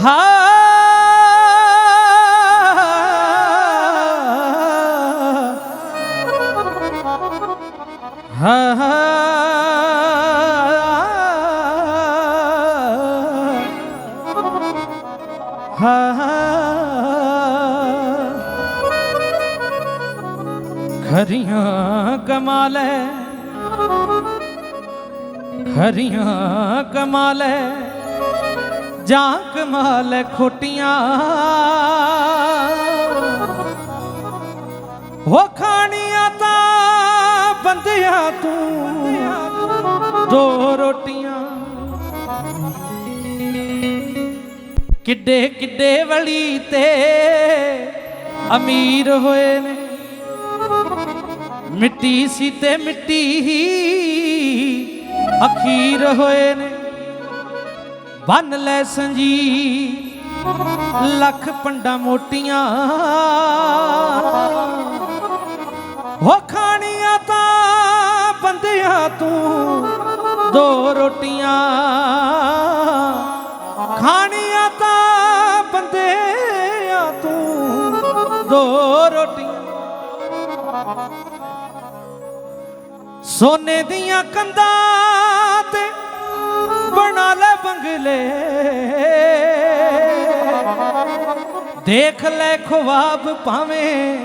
ਹਾ ਹਾਂ ਖਰੀਆਂ ਕਮਾਲੇ ਖਰੀਆਂ ਕਮਾਲੇ ਜਾਂ ਕਮਾਲ ਖੋਟੀਆਂ। ਹੋ ਖਾਣੀਆਂ ਤਾਂ ਬੰਦਿਆਂ ਤੂੰ ਦੋ ਰੋਟੀਆਂ। ਕਿੱਡੇ ਕਿੱਡੇ ਵਲੀ ਤੇ ਅਮੀਰ ਹੋਏ ਨੇ। ਮਿੱਟੀ ਸੀ ਤੇ ਮਿੱਟੀ ਹੀ ਅਖੀਰ ਹੋਏ ਨੇ। ਬੰਨ ਲੈ ਸੰਜੀ ਲੱਖ ਪੰਡਾ ਮੋਟੀਆਂ। ਹੋ ਖਾਣੀਆਂ ਤਾਂ ਬੰਦਿਆਂ ਤੂੰ ਦੋ ਰੋਟੀਆਂ। ਖਾਣੀਆਂ ਤਾਂ ਬੰਦਿਆਂ ਤੂੰ ਦੋ ਰੋਟੀਆਂ। ਸੋਨੇ ਦੀਆਂ ਕੰਧਾਂ ਤੇ ਬਣਾ ਲੈ ਬੰਗਲੇ ਦੇਖ ਲੈ ਖਵਾਬ ਭਾਵੇਂ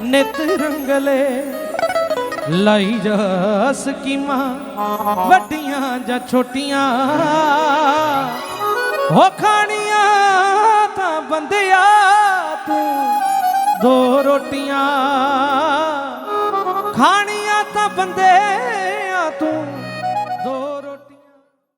ਨਿਤ ਰੰਗਲੇ। ਲਾਈ ਜਾ ਸਕੀਮਾਂ ਵੱਡੀਆਂ ਜਾਂ ਛੋਟੀਆਂ। ਹੋ ਖਾਣੀਆਂ ਤਾਂ ਬੰਦਿਆ ਤੂੰ ਦੋ ਰੋਟੀਆਂ। ਖਾਣੀਆਂ ਤਾਂ ਬੰਦਿਆ ਤੂੰ